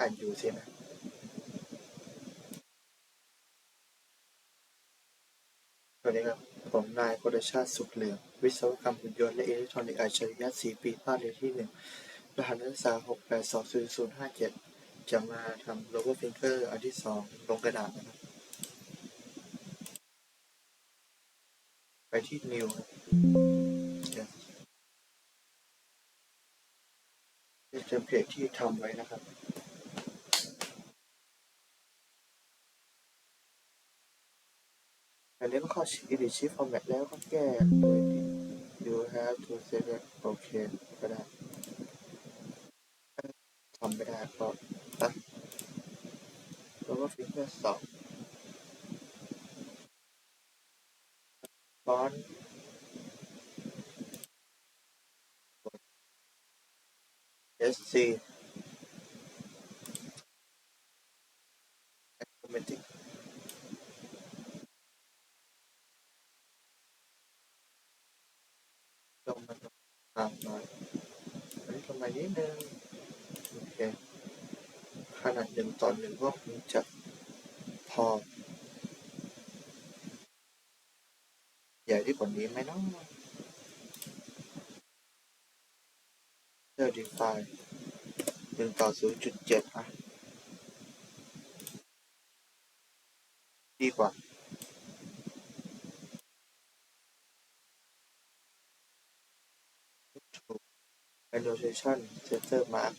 อ่านอยู่สินะสวัสดีครับ ผมนายพลชาติสุขเหลือง วิศวกรรมหุ่นยนต์และอิเล็กทรอนิกส์อัจฉริยะ4ปีภาคเรียนที่ 1 รหัสนักศึกษา 6820057 จะมาทำ lower finger อันที่ 2 ลงกระดาษนะครับ ไปที่ new ครับ Yes นี่เทมเพลตที่ทำไว้นะครับ อันนี้ก็เข้า edit shift format แล้วก็แก้โดยที่ you have to select โอเคก็ได้ทำไม่ได้ก็ตัดแล้วก็ฟิงเกอร์สองฟอนต์ SC automatic ลงมา ตามหน่อยอันนี้ลงมานิดนึงโอเคขนาดหนึ่งต่อหนึ่งก็คงจะพอ ใหญ่ที่กว่านี้ไหมเนาะเลือก define หนึ่งต่อศูนย์จุดเจ็ดอะ ดีกว่า annotation center mark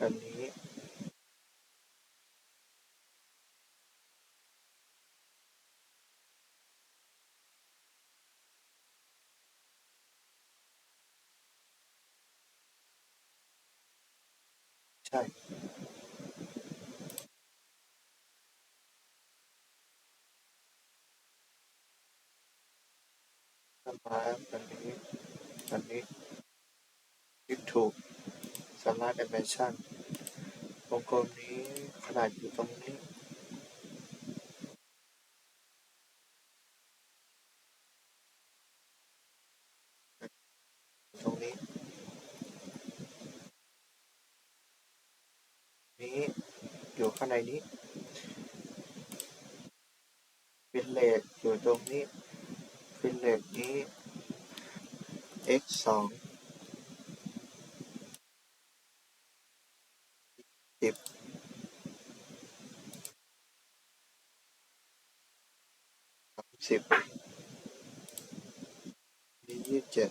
อันนี้ใช่สมาร์ทอันนีู้กสาลด์แอนิเมชันวงกลมนี้ขนาดอยู่ตรงนี้ตรงนี้ นี้อยู่ข้างในนี้ฟินเลตอยู่ตรงนี้ฟินเลตนี้ x 2 สิบนี่ยี่สิบเจ็ด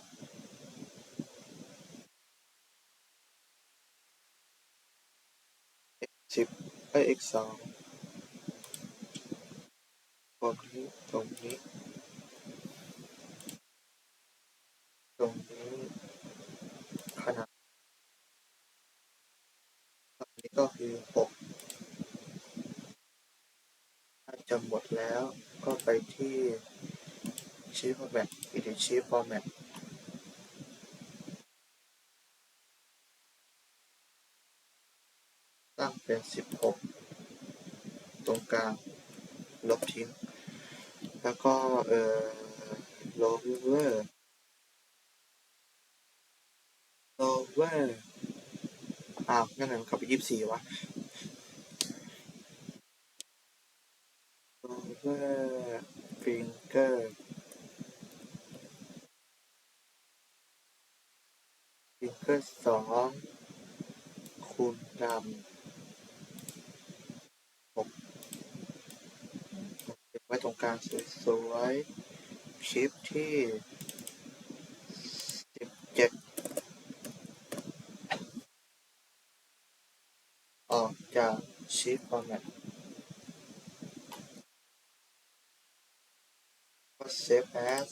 สิบไอ x สองตรงนี้ตรงนี้ตรงนี้ขนาดอันนี้ก็คือหกถ้าจะหมดแล้ว ก็ไปที่ชีฟฟอร์แมต edit sheet format ตั้งเป็นสิบหกตรงกลาง ลบทิ้ง แล้วก็ เอ่อ lower lower อ้าวงั้นมันเข้าไปยี่สิบสี่วะ lower finger finger สองคูณดำหกเก็บไว้ตรงกลางสวยๆชิปที่สิบเจ็ดออกจากชิปฟอร์แมต ก็ save as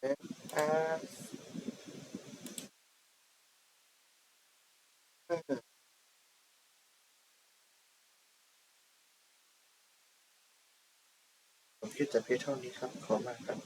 save as เออผมคิดแต่เพียงเท่านี้ครับ ขอมากครับ